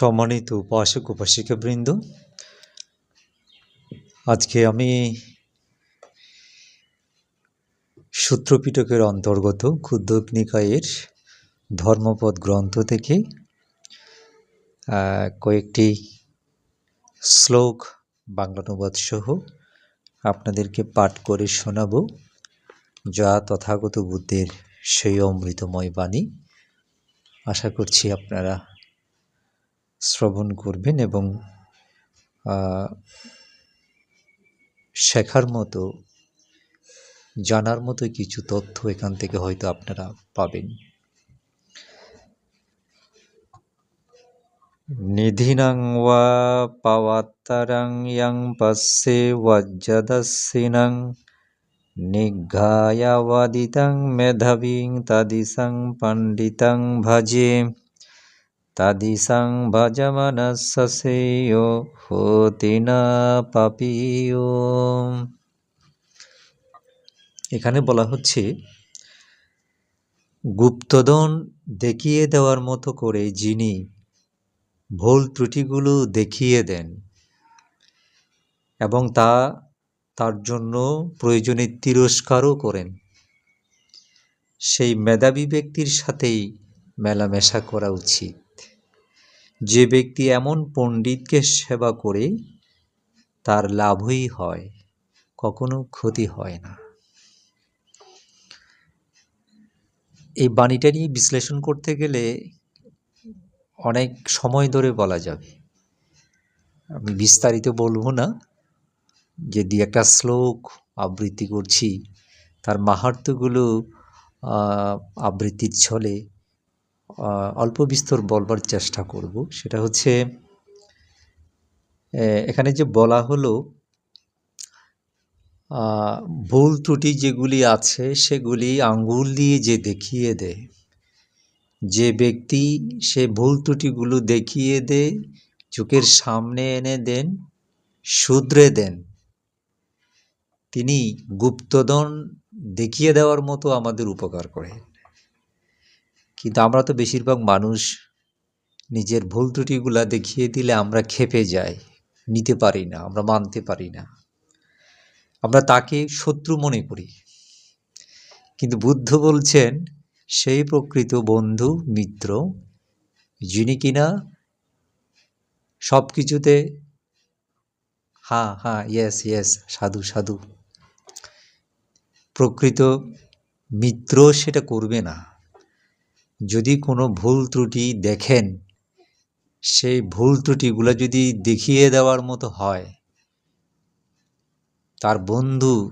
সম্মানিত উপাসক উপাসিকাবৃন্দ আজকে আমি সূত্রপিটকের অন্তর্গত ক্ষুদ্র নিকায়ের ধর্মপদ গ্রন্থ থেকে কয়েকটি শ্লোক বাংলা অনুবাদ সহ আপনাদেরকে পাঠ করে শোনাবো, যা তথাগত বুদ্ধের সেই অমৃতময় বাণী। আশা করছি আপনারা শ্রবণ করবেন এবং শেখার মতো, জানার মতো কিছু তথ্য এখান থেকে হয়তো আপনারা পাবেন। নিধিনাং ওয়া পাওয়াত্তারাং ইয়াং পশ্যে ওয়াজ্জাদাসিনাং নিঘায়াবাদিতাং মেধাবীং তাদিসাং পণ্ডিতাং ভজে। তাদিসাং ভজমনসসেয় হতি না পাপীয় এখানে বলা হচ্ছে, গুপ্তধন দেখিয়ে দেওয়ার মতো করে যিনি ভুল ত্রুটিগুলো দেখিয়ে দেন এবং তা তার জন্য প্রয়োজনে তিরস্কারও করেন, সেই মেধাবী ব্যক্তির সাথেই মেলামেশা করা উচিত। যে ব্যক্তি এমন পণ্ডিতকে সেবা করে তার লাভই হয় কখনো ক্ষতি হয় না। এই বাণীটা নিয়ে বিশ্লেষণ করতে গেলে অনেক সময় ধরে বলা যাবে। আমি বিস্তারিত বলব না যে দু একটা শ্লোক আবৃত্তি করছি তার মাহাত্ম্যগুলো আহ, আবৃত্তির ছলে অল্প বিস্তর বলবার চেষ্টা করব। সেটা হচ্ছে এখানে যে বলা হলো ভুল ত্রুটি যেগুলি আছে সেগুলি আঙ্গুল দিয়ে যে দেখিয়ে দেয় যে ব্যক্তি সে ভুল ত্রুটিগুলো দেখিয়ে দেয় চোখের সামনে এনে দেন, শুধরে দেন, তিনি গুপ্তধন দেখিয়ে দেওয়ার মতো আমাদের উপকার করেন কিন্তু আমরা তো বেশিরভাগ মানুষ নিজের ভুল ত্রুটিগুলা দেখিয়ে দিলে আমরা খেপে যাই, নিতে পারি না, আমরা মানতে পারি না। আমরা তাকে শত্রু মনে করি। কিন্তু বুদ্ধ বলছেন, সেই প্রকৃত বন্ধু, মিত্র, যিনি কিনা সব কিছুতে হ্যাঁ হ্যাঁ ইয়েস ইয়েস সাধু সাধু। প্রকৃত মিত্র সেটা করবে না। যদি কোনো ভুল ত্রুটি দেখেন, সেই ভুল ত্রুটিগুলো যদি দেখিয়ে দেওয়ার মতো হয়, তার বন্ধু,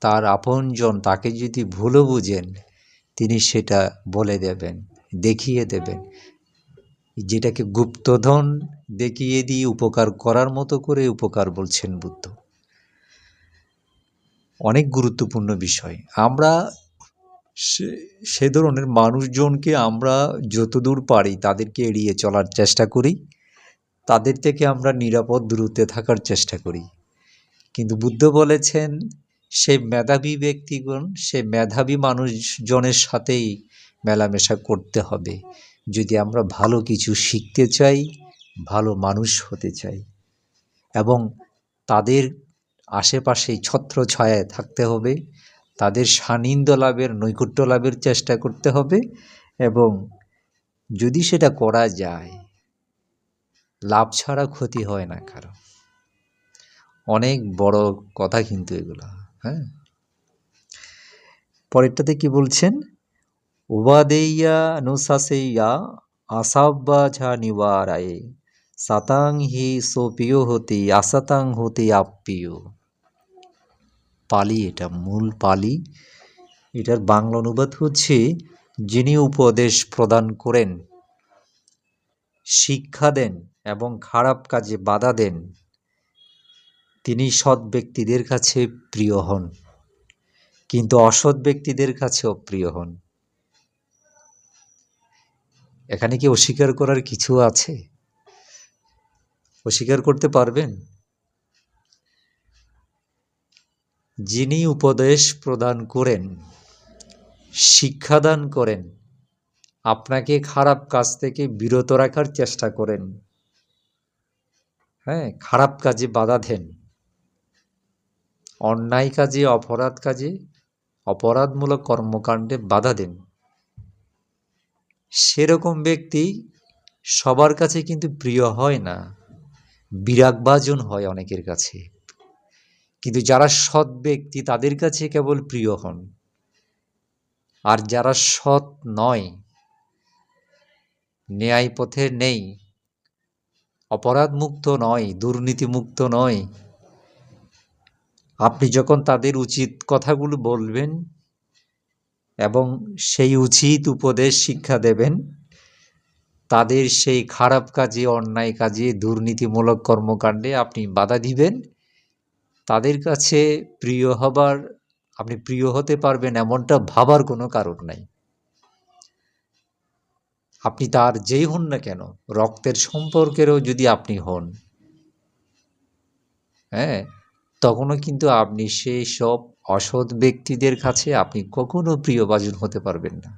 তার আপনজন তাকে যদি ভুলও বুঝেন, তিনি সেটা বলে দেবেন, দেখিয়ে দেবেন। যেটাকে গুপ্তধন দেখিয়ে দিয়ে উপকার করার মতো করে উপকার বলছেন বুদ্ধ। অনেক গুরুত্বপূর্ণ বিষয়। আমরা সে- ধরনের মানুষজনকে আমরা যতদূর পারি তাদেরকে এড়িয়ে চলার চেষ্টা করি। তাদের থেকে আমরা নিরাপদ দূরত্বে থাকার চেষ্টা করি। কিন্তু বুদ্ধ বলেছেন, সে মেধাবী ব্যক্তিগণ, সে মেধাবী মানুষজনের সাথেই মেলামেশা করতে হবে। যদি আমরা ভালো কিছু শিখতে চাই, ভালো মানুষ হতে চাই এবং তাদের আশেপাশে ছত্র ছায়ায় থাকতে হবে তাদের সানিধ্য লাভের, নৈকট্য লাভের চেষ্টা করতে হবে এবং যদি সেটা করা যায়, লাভ ছাড়া ক্ষতি হয় না কারও। অনেক বড় কথা কিন্তু এগুলো হ্যাঁ? পরেরটাতে কি বলছেন? উবাদেইয়া নুসাসেইয়া আসাব্বাঝা নিবারায়ে সাতাং হি সোপিয় হতে, আসাতাং হতে আপ্পিয় পালি, এটা মূল পালি। এটার বাংলা অনুবাদ হচ্ছে, যিনি উপদেশ প্রদান করেন, শিক্ষা দেন এবং খারাপ কাজে বাধা দেন, তিনি সৎ ব্যক্তিদের কাছে প্রিয় হন। কিন্তু অসৎ ব্যক্তিদের কাছে অপ্রিয় হন। এখানে কি অস্বীকার করার কিছু আছে? অস্বীকার করতে পারবেন? যিনি উপদেশ প্রদান করেন, শিক্ষাদান করেন, আপনাকে খারাপ কাজ থেকে বিরত রাখার চেষ্টা করেন। হ্যাঁ খারাপ কাজে বাধা দেন। অন্যায় কাজে, অপরাধ কাজে, অপরাধমূলক কর্মকাণ্ডে বাধা দেন। সেরকম ব্যক্তি সবার কাছে কিন্তু প্রিয় হয় না। বিরাগভাজন হয় অনেকের কাছে। কিন্তু যারা সৎ ব্যক্তি তাদের কাছে কেবল প্রিয় হন। আর যারা সৎ নয় ন্যায় পথে নেই, অপরাধমুক্ত নয়, দুর্নীতিমুক্ত নয়, আপনি যখন তাদের উচিত কথাগুলো বলবেন এবং সেই উচিত উপদেশ শিক্ষা দেবেন, তাদের সেই খারাপ কাজে, অন্যায় কাজে, দুর্নীতিমূলক কর্মকাণ্ডে আপনি বাধা দিবেন তাদের কাছে প্রিয় হবার, আপনি প্রিয় হতে পারবেন এমনটা ভাবার কোনো কারণ নাই। আপনি তার যেই হন না কেন, রক্তের সম্পর্কেরও যদি আপনি হন হ্যাঁ তখনও কিন্তু আপনি সেই সব অসৎ ব্যক্তিদের কাছে আপনি কখনো প্রিয়ভাজন হতে পারবেন না।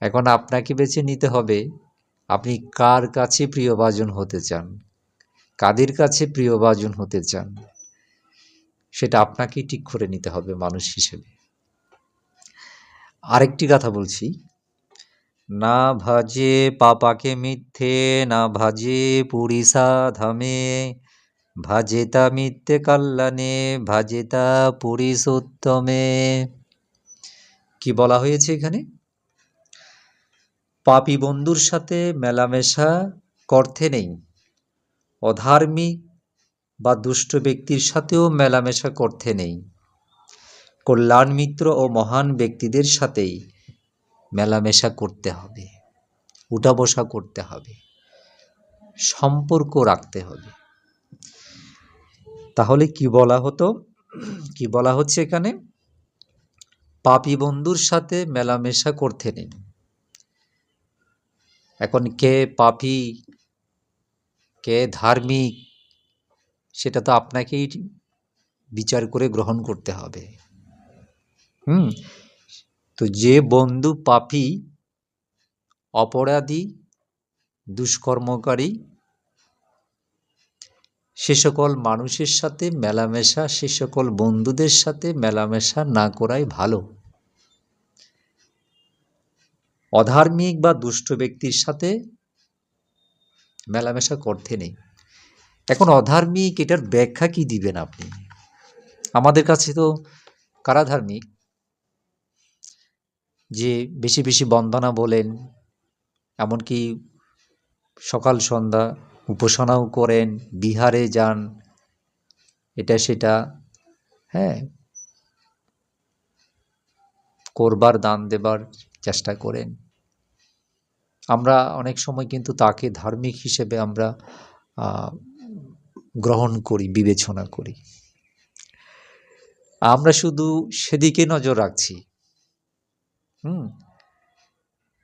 এখন আপনাকে বেছে নিতে হবে, আপনি কার কাছে প্রিয়ভাজন হতে চান? কাদের কাছে প্রিয়ভাজন হতে চান? সেটা আপনাকেই ঠিক করে নিতে হবে মানুষ হিসেবে। আরেকটি কথা বলছি। না ভাজে পাপাকে মিথ্যে, না ভাজে পুরিসা ধামে ভাজেতা মিথ্যে কল্যাণে ভাজেতা পুরিসোত্তমে কি বলা হয়েছে এখানে? পাপী বন্ধুর সাথে মেলামেশা করতে নেই। অধার্মিক বা দুষ্ট ব্যক্তির সাথেও মেলামেশা করতে নেই। কল্যাণ মিত্র ও মহান ব্যক্তিদের সাথেই মেলামেশা করতে হবে উঠা বসা করতে হবে, সম্পর্ক রাখতে হবে। তাহলে কি বলা হতো? কি বলা হচ্ছে এখানে? পাপী বন্ধুর সাথে মেলামেশা করতে নেই। এখন কে পাপী, কে ধার্মিক সেটা তো আপনাকেই বিচার করে গ্রহণ করতে হবে। হুম? তো যে বন্ধু পাপি, অপরাধী, দুষ্কর্মকারী, সে সকল মানুষের সাথে মেলামেশা, সে সকল বন্ধুদের সাথে মেলামেশা না করাই ভালো। অধার্মিক বা দুষ্ট ব্যক্তির সাথে মেলামেশা করতে নেই। এখন অধার্মিক এটার ব্যাখ্যা কি দিবেন আপনি? আমাদের কাছে তো কারা ধার্মিক যে বেশি বেশি বন্দনা বলেন, এমনকি সকাল সন্ধ্যা উপাসনাও করেন, বিহারে যান, এটা সেটা হ্যাঁ। করবার, দান দেবার চেষ্টা করেন। আমরা অনেক সময় কিন্তু তাকে ধার্মিক হিসেবে আমরা গ্রহণ করি, বিবেচনা করি। আমরা শুধু সেদিকে নজর রাখছি। হুম?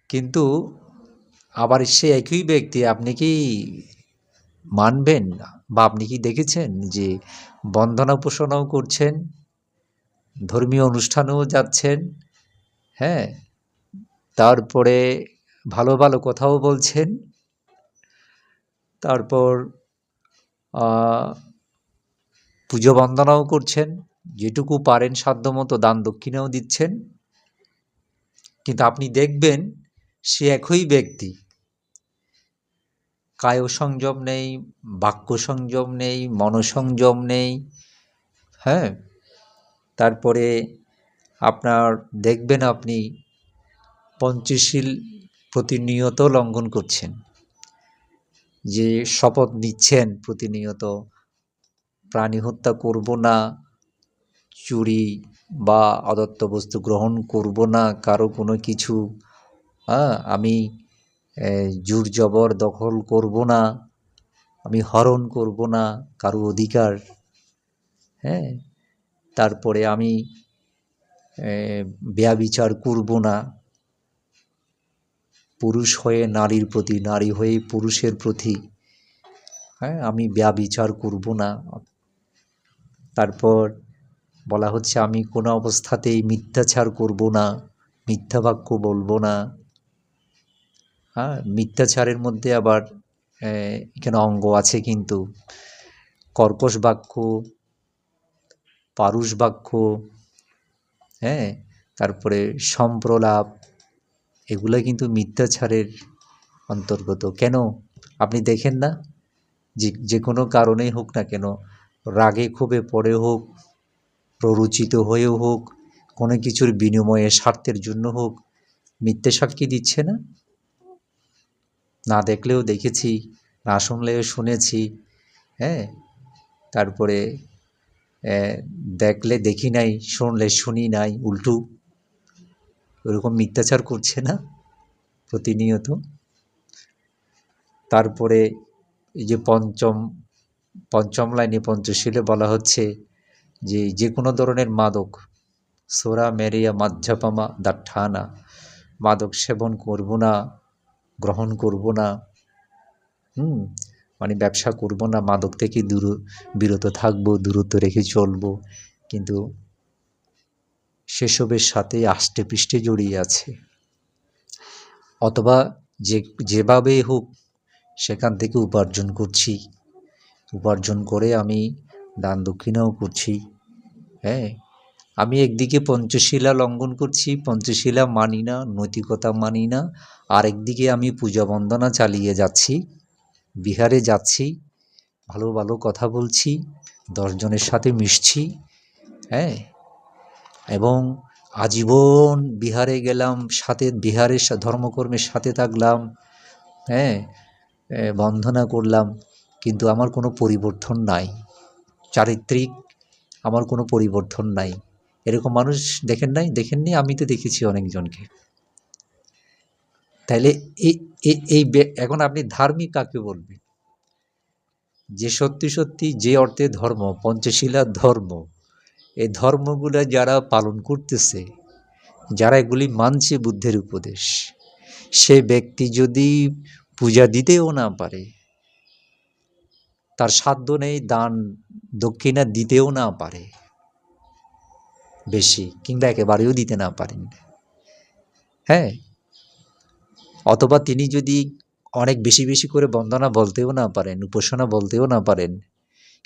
কিন্তু আবার সে একই ব্যক্তি আপনি কি মানবেন বা আপনি কি দেখেছেন যে বন্দনা উপাসনাও করছেন, ধর্মীয় অনুষ্ঠানেও যাচ্ছেন হ্যাঁ? তারপরে ভালো ভালো কথাও বলছেন, তারপর পুজো বন্দনাও করছেন, যেটুকু পারেন সাধ্যমতো দান দক্ষিণাও দিচ্ছেন। কিন্তু আপনি দেখবেন সে একই ব্যক্তি। কায় সংযম নেই, বাক্য সংযম নেই, মনসংযম নেই হ্যাঁ? তারপরে আপনার দেখবেন আপনি পঞ্চশীল প্রতিনিয়ত লঙ্ঘন করছেন। যে শপথ নিচ্ছেন প্রতিনিয়ত, প্রাণী হত্যা করব না, চুরি বা অদত্ত বস্তু গ্রহণ করব না, কারও কোনো কিছু হ্যাঁ আমি জোর জবর দখল করব না, আমি হরণ করব না, কারও অধিকার হ্যাঁ তারপরে আমি বেয়া বিচার করব না পুরুষ হয়ে নারীর প্রতি, নারী হয়ে পুরুষের প্রতি। হ্যাঁ আমি বেয়া বিচার করব না। তারপর বলা হচ্ছে, আমি কোনো অবস্থাতেই মিথ্যাচার করব না, মিথ্যা বাক্য বলব না। হ্যাঁ মিথ্যাচারের মধ্যে আবার এখানে অঙ্গ আছে কিন্তু। কর্কশ বাক্য, পারুষ বাক্য হ্যাঁ তারপরে সম্প্রলাপ এগুলো কিন্তু মিথ্যাচারের অন্তর্গত। কেন? আপনি দেখেন না? যে যে কোনো কারণেই হোক না কেন, রাগে ক্ষোভে পড়ে হোক, প্ররোচিত হয়েও হোক, কোনো কিছুর বিনিময়ে স্বার্থের জন্য হোক, মিথ্যে সাক্ষী দিচ্ছে না? না দেখলেও দেখেছি, না শুনলেও শুনেছি হ্যাঁ? তারপরে দেখলে দেখি নাই, শুনলে শুনি নাই, উল্টু। ওরকম মিথ্যাচার করছে না, প্রতিনিয়ত। তারপরে এই যে পঞ্চম পঞ্চম লাইনে পঞ্চশীলে বলা হচ্ছে যে যে কোনো ধরনের মাদক, সোরা, মেরিয়া মাধ্যপামা দাঠানা মাদক সেবন করব না, গ্রহণ করব না, হুম মানে ব্যবসা করব না, মাদক থেকে দূর, বিরত থাকব, দূরত্ব রেখে চলবো, কিন্তু সেসবের সাথে আষ্টে পৃষ্ঠে জড়িয়ে আছে। অথবা যে, যেভাবে হোক, সেখান থেকে উপার্জন করছি। উপার্জন করে আমি দান দক্ষিণাও করছি। হ্যাঁ আমি একদিকে পঞ্চশীলা লঙ্ঘন করছি, পঞ্চশীলা মানি না, নৈতিকতা মানি না। আরেকদিকে আমি পূজা বন্দনা চালিয়ে যাচ্ছি, বিহারে যাচ্ছি, ভালো ভালো কথা বলছি, দশজনের সাথে মিশছি। হ্যাঁ এবং আজীবন বিহারে গেলাম, সাথে বিহারের ধর্মকর্মের সাথে থাকলাম হ্যাঁ বন্ধনা করলাম, কিন্তু আমার কোনো পরিবর্তন নাই। চারিত্রিক আমার কোনো পরিবর্তন নাই। এরকম মানুষ দেখেন নাই? দেখেননি? আমি তো দেখেছি অনেকজনকে। তাইলে এই এখন আপনি ধার্মিক কাকে বলবেন? যে সত্যি সত্যি যে অর্থে ধর্ম পঞ্চশীলার ধর্ম এই ধর্মগুলো যারা পালন করতেছে, যারা এগুলি মানছে বুদ্ধের উপদেশ, সে ব্যক্তি যদি পূজা দিতেও না পারে, তার সাধ্য নেই দান দক্ষিণা দিতেও না পারে, বেশি কিংবা একেবারেও দিতে না পারেন। হ্যাঁ অথবা তিনি যদি অনেক বেশি বেশি করে বন্দনা বলতেও না পারেন, উপাসনা বলতেও না পারেন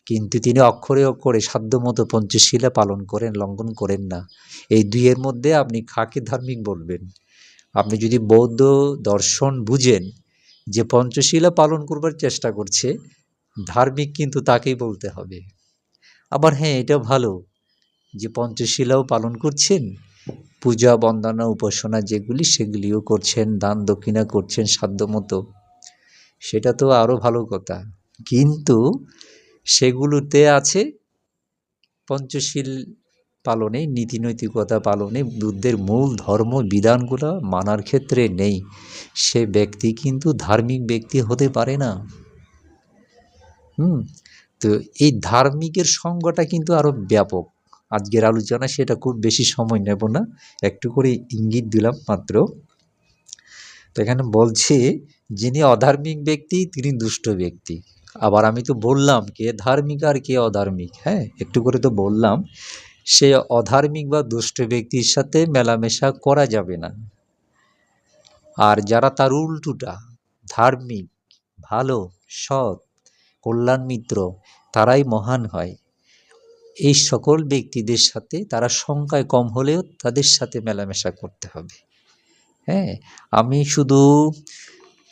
কিন্তু তিনি অক্ষরে অক্ষরে সাধ্যমতো পঞ্চশীলা পালন করেন, লঙ্ঘন করেন না। এই দুইয়ের মধ্যে আপনি কাকে ধার্মিক বলবেন? আপনি যদি বৌদ্ধ দর্শন বুঝেন যে পঞ্চশীলা পালন করবার চেষ্টা করছে, ধার্মিক কিন্তু তাকেই বলতে হবে। আবার হ্যাঁ এটা ভালো যে পঞ্চশীলাও পালন করছেন, পূজা, বন্দনা, উপাসনা যেগুলি সেগুলিও করছেন, দান দক্ষিণা করছেন সাধ্যমতো। সেটা তো আরও ভালো কথা। কিন্তু সেগুলোতে আছে পঞ্চশীল পালনে নীতি নৈতিকতা পালনে, বুদ্ধের মূল ধর্ম বিধানগুলো মানার ক্ষেত্রে নেই। সে ব্যক্তি কিন্তু ধার্মিক ব্যক্তি হতে পারে না। হুম? তো এই ধার্মিকের সঙ্গটা কিন্তু আরও ব্যাপক। আজকের আলোচনা সেটা খুব বেশি সময় নেব না। একটু করে ইঙ্গিত দিলাম মাত্র। তো এখানে বলছে, যিনি অধার্মিক ব্যক্তি, তিনি দুষ্ট ব্যক্তি। আবার আমি তো বললাম কে ধার্মিক আর কে অধার্মিক হ্যাঁ? একটু করে তো বললাম, সে অধার্মিক বা দুষ্ট ব্যক্তির সাথে মেলামেশা করা যাবে না। আর যারা তার উল্টুটা ধার্মিক, ভালো, সৎ, কল্যাণ মিত্র, তারাই মহান হয়। এই সকল ব্যক্তিদের সাথে তারা সংখ্যায় কম হলেও তাদের সাথে মেলামেশা করতে হবে। হ্যাঁ? আমি শুধু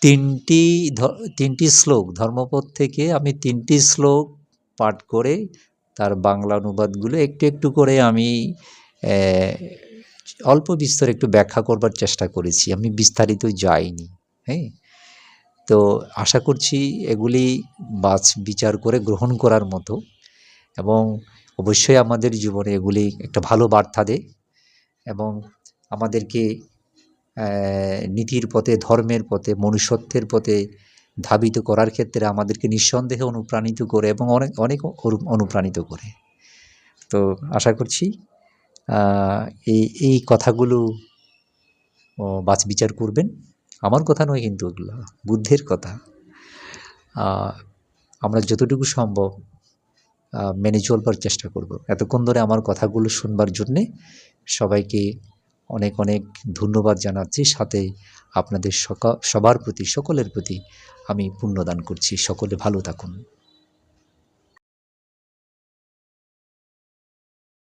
তিনটি তিনটি শ্লোক, ধর্মপদ থেকে আমি তিনটি শ্লোক পাঠ করে তার বাংলা অনুবাদগুলো একটু একটু করে আমি অল্প বিস্তর একটু ব্যাখ্যা করবার চেষ্টা করেছি। আমি বিস্তারিত যাইনি হ্যাঁ? তো আশা করছি এগুলি বাছ বিচার করে গ্রহণ করার মতো এবং অবশ্যই আমাদের জীবনে এগুলি একটা ভালো বার্তা দেয় এবং আমাদেরকে নীতির পথে, ধর্মের পথে, মনুষ্যত্বের পথে ধাবিত করার ক্ষেত্রে আমাদেরকে নিঃসন্দেহে অনুপ্রাণিত করে এবং অনেক অনেক অনু- অনুপ্রাণিত করে। তো আশা করছি এই এই কথাগুলো বাছ বিচার করবেন। আমার কথা নয় কিন্তু ওগুলো, বুদ্ধের কথা। আমরা যতটুকু সম্ভব মেনে চলবার চেষ্টা করব। এতক্ষণ ধরে আমার কথাগুলো শুনবার জন্যে সবাইকে অনেক অনেক ধন্যবাদ জানাচ্ছি। সাথে আপনাদের সবার প্রতি, সকলের প্রতি আমি পুণ্যদান করছি। সকলে ভালো থাকুন।